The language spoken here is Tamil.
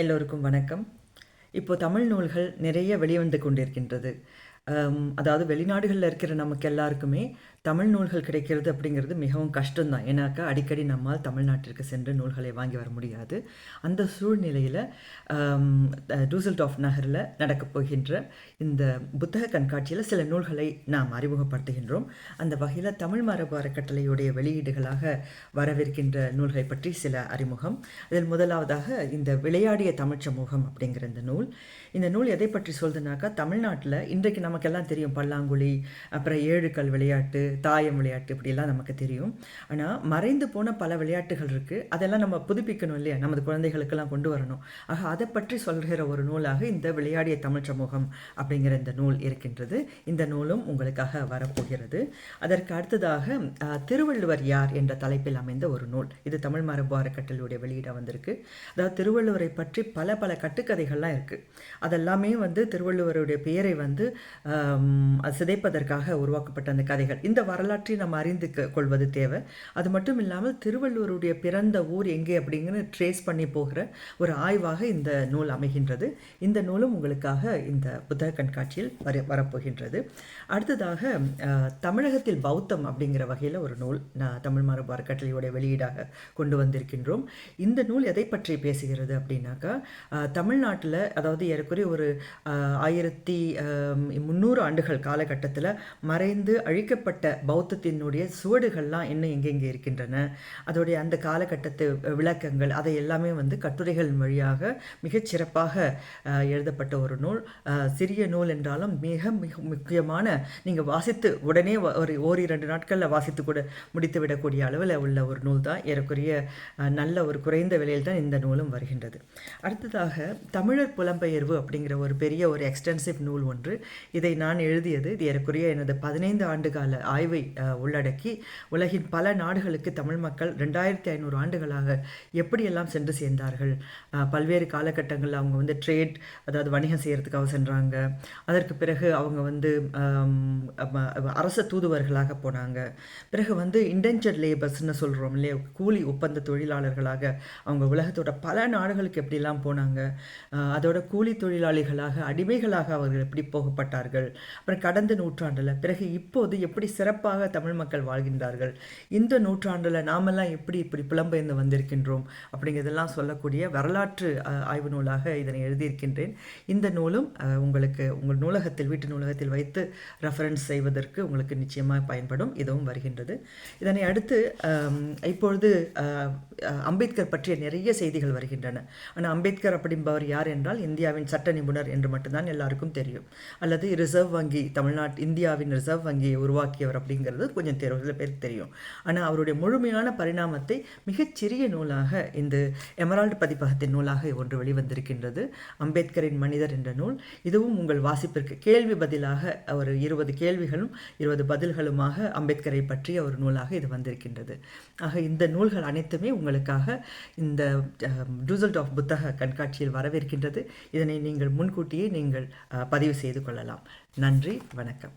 எல்லோருக்கும் வணக்கம். இப்போ தமிழ் நூல்கள் நிறைய வெளிவந்து கொண்டிருக்கின்றது. அதாவது வெளிநாடுகளில் இருக்கிற நமக்கு எல்லாருக்குமே தமிழ் நூல்கள் கிடைக்கிறது அப்படிங்கிறது மிகவும் கஷ்டம்தான். ஏன்னாக்கா அடிக்கடி நம்மால் தமிழ்நாட்டிற்கு சென்று நூல்களை வாங்கி வர முடியாது. அந்த சூழ்நிலையில் டூசல்டாஃப் நகரில் நடக்கப் போகின்ற இந்த புத்தக கண்காட்சியில் சில நூல்களை நாம் அறிமுகப்படுத்துகின்றோம். அந்த வகையில் தமிழ் மரபு அறக்கட்டளையுடைய வெளியீடுகளாக வரவிருக்கின்ற நூல்களை பற்றி சில அறிமுகம். அதில் முதலாவதாக இந்த விளையாடிய தமிழ் சமூகம் அப்படிங்கிற இந்த நூல். இந்த நூல் எதை பற்றி சொல்றதுனாக்கா தமிழ்நாட்டில் இன்றைக்கு நம்ம நமக்கெல்லாம் தெரியும். பல்லாங்குழி அப்புறம் ஏழுக்கல் விளையாட்டு தாயம் விளையாட்டு இப்படியெல்லாம் நமக்கு தெரியும். ஆனால் மறைந்து போன பல விளையாட்டுகள் இருக்குது அதெல்லாம் நம்ம புதுப்பிக்கணும் இல்லையா? நமது குழந்தைகளுக்கெல்லாம் கொண்டு வரணும். ஆக அதை பற்றி சொல்கிற ஒரு நூலாக இந்த விளையாடிய தமிழ் சமூகம் அப்படிங்கிற இந்த நூல் இருக்கின்றது. இந்த நூலும் உங்களுக்காக வரப்போகிறது. அதற்கு அடுத்ததாக திருவள்ளுவர் யார் என்ற தலைப்பில் அமைந்த ஒரு நூல். இது தமிழ் மரபு அறக்கட்டளையுடைய வெளியிட வந்திருக்கு. அதாவது திருவள்ளுவரை பற்றி பல பல கட்டுக்கதைகள்லாம் இருக்குது அதெல்லாமே வந்து திருவள்ளுவருடைய பெயரை வந்து சிதைப்பதற்காக உருவாக்கப்பட்ட அந்த கதைகள். இந்த வரலாற்றை நம்ம அறிந்து கொள்வது தேவை. அது மட்டும் இல்லாமல் திருவள்ளுவருடைய பிறந்த ஊர் எங்கே அப்படிங்கிற ட்ரேஸ் பண்ணி போகிற ஒரு ஆய்வாக இந்த நூல் அமைகின்றது. இந்த நூலும் உங்களுக்காக இந்த புத்தக கண்காட்சியில் வர வரப்போகின்றது. அடுத்ததாக தமிழகத்தில் பௌத்தம் அப்படிங்கிற வகையில் ஒரு நூல் நான் தமிழ் மரபு அறக்கட்டளையுடைய வெளியீடாக கொண்டு வந்திருக்கின்றோம். இந்த நூல் எதை பற்றி பேசுகிறது அப்படின்னாக்கா தமிழ்நாட்டில் அதாவது ஏறக்குறைய ஒரு ஆயிரத்தி முந்நூறு ஆண்டுகள் காலகட்டத்தில் மறைந்து அழிக்கப்பட்ட பௌத்தத்தினுடைய சுவடுகள்லாம் இன்னும் எங்கெங்கே இருக்கின்றன? அதோடைய அந்த காலகட்டத்து விளக்கங்கள் அதை எல்லாமே வந்து கட்டுரைகள் வழியாக மிகச்சிறப்பாக எழுதப்பட்ட ஒரு நூல். சிறிய நூல் என்றாலும் மிக மிக முக்கியமான நீங்கள் வாசித்து உடனே ஒரு ஒரு ஓரிரண்டு நாட்களில் வாசித்து கூட முடித்து விடக்கூடிய அளவில் உள்ள ஒரு நூல் தான். ஏறக்குறைய நல்ல ஒரு குறைந்த விலையில் தான் இந்த நூலும் வருகின்றது. அடுத்ததாக தமிழர் புலம்பெயர்வு அப்படிங்கிற ஒரு பெரிய ஒரு எக்ஸ்டென்சிவ் நூல் ஒன்று. இதை நான் எழுதியது இது ஏறக்குறைய எனது பதினைந்து ஆண்டு கால ஆய்வை உள்ளடக்கி உலகின் பல நாடுகளுக்கு தமிழ் மக்கள் ரெண்டாயிரத்தி ஐநூறு ஆண்டுகளாக எப்படியெல்லாம் சென்று சேர்ந்தார்கள்? பல்வேறு காலகட்டங்களில் அவங்க வந்து ட்ரேட் அதாவது வணிகம் செய்கிறதுக்காக சென்றாங்க. அதற்கு பிறகு அவங்க வந்து அரச தூதுவர்களாக போனாங்க. பிறகு வந்து இண்டென்ஜர் லேபர்ஸ்னு சொல்கிறோம் இல்லையா? கூலி ஒப்பந்த தொழிலாளர்களாக அவங்க உலகத்தோட பல நாடுகளுக்கு எப்படிலாம் போனாங்க? அதோட கூலி தொழிலாளிகளாக அடிமைகளாக அவர்கள் எப்படி போகப்பட்டார்கள்? அப்புறம் கடந்த நூற்றாண்டில் பிறகு இப்போது எப்படி சிறப்பாக தமிழ் மக்கள் வாழ்கின்றார்கள்? இந்த நூற்றாண்டில் நாமெல்லாம் எப்படி இப்படி புலம்பெயர்ந்து வந்திருக்கின்றோம்? அப்படிங்கிறதெல்லாம் சொல்லக்கூடிய வரலாற்று ஆய்வு நூலாக இதனை எழுதியிருக்கின்றேன். இந்த நூலும் உங்களுக்கு உங்கள் நூலகத்தில் வீட்டு நூலகத்தில் வைத்து ரெஃபரன்ஸ் செய்வதற்கு உங்களுக்கு நிச்சயமாக பயன்படும். இதுவும் வருகின்றது. இதனை அடுத்து இப்பொழுது அம்பேத்கர் பற்றிய நிறைய செய்திகள் வருகின்றன. ஆனால் அம்பேத்கர் அப்படின்பவர் யார் என்றால் இந்தியாவின் சட்ட நிபுணர் என்று மட்டும்தான் எல்லாருக்கும் தெரியும். அல்லது ரிசர்வ் வங்கி தமிழ்நாட்டு இந்தியாவின் ரிசர்வ் வங்கியை உருவாக்கியவர் அப்படிங்கிறது கொஞ்சம் சில பேருக்கு தெரியும். ஆனால் அவருடைய முழுமையான பரிணாமத்தை மிகச்சிறிய நூலாக இந்த எமரால்டு பதிப்பகத்தின் நூலாக ஒன்று வெளிவந்திருக்கின்றது. அம்பேத்கரின் மனிதர் என்ற நூல். இதுவும் உங்கள் வாசிப்பிற்கு கேள்வி பதிலாக ஒரு இருபது கேள்விகளும் இருபது பதில்களுமாக அம்பேத்கரை பற்றிய ஒரு நூலாக இது வந்திருக்கின்றது. ஆக இந்த நூல்கள் அனைத்துமே உங்களுக்காக இந்த டூசல்ட் ஆஃப் புத்தக கண்காட்சியில் வரவிருக்கின்றது இதனை நீங்கள் முன்கூட்டியே நீங்கள் பதிவு செய்து கொள்ளலாம். நன்றி வணக்கம்.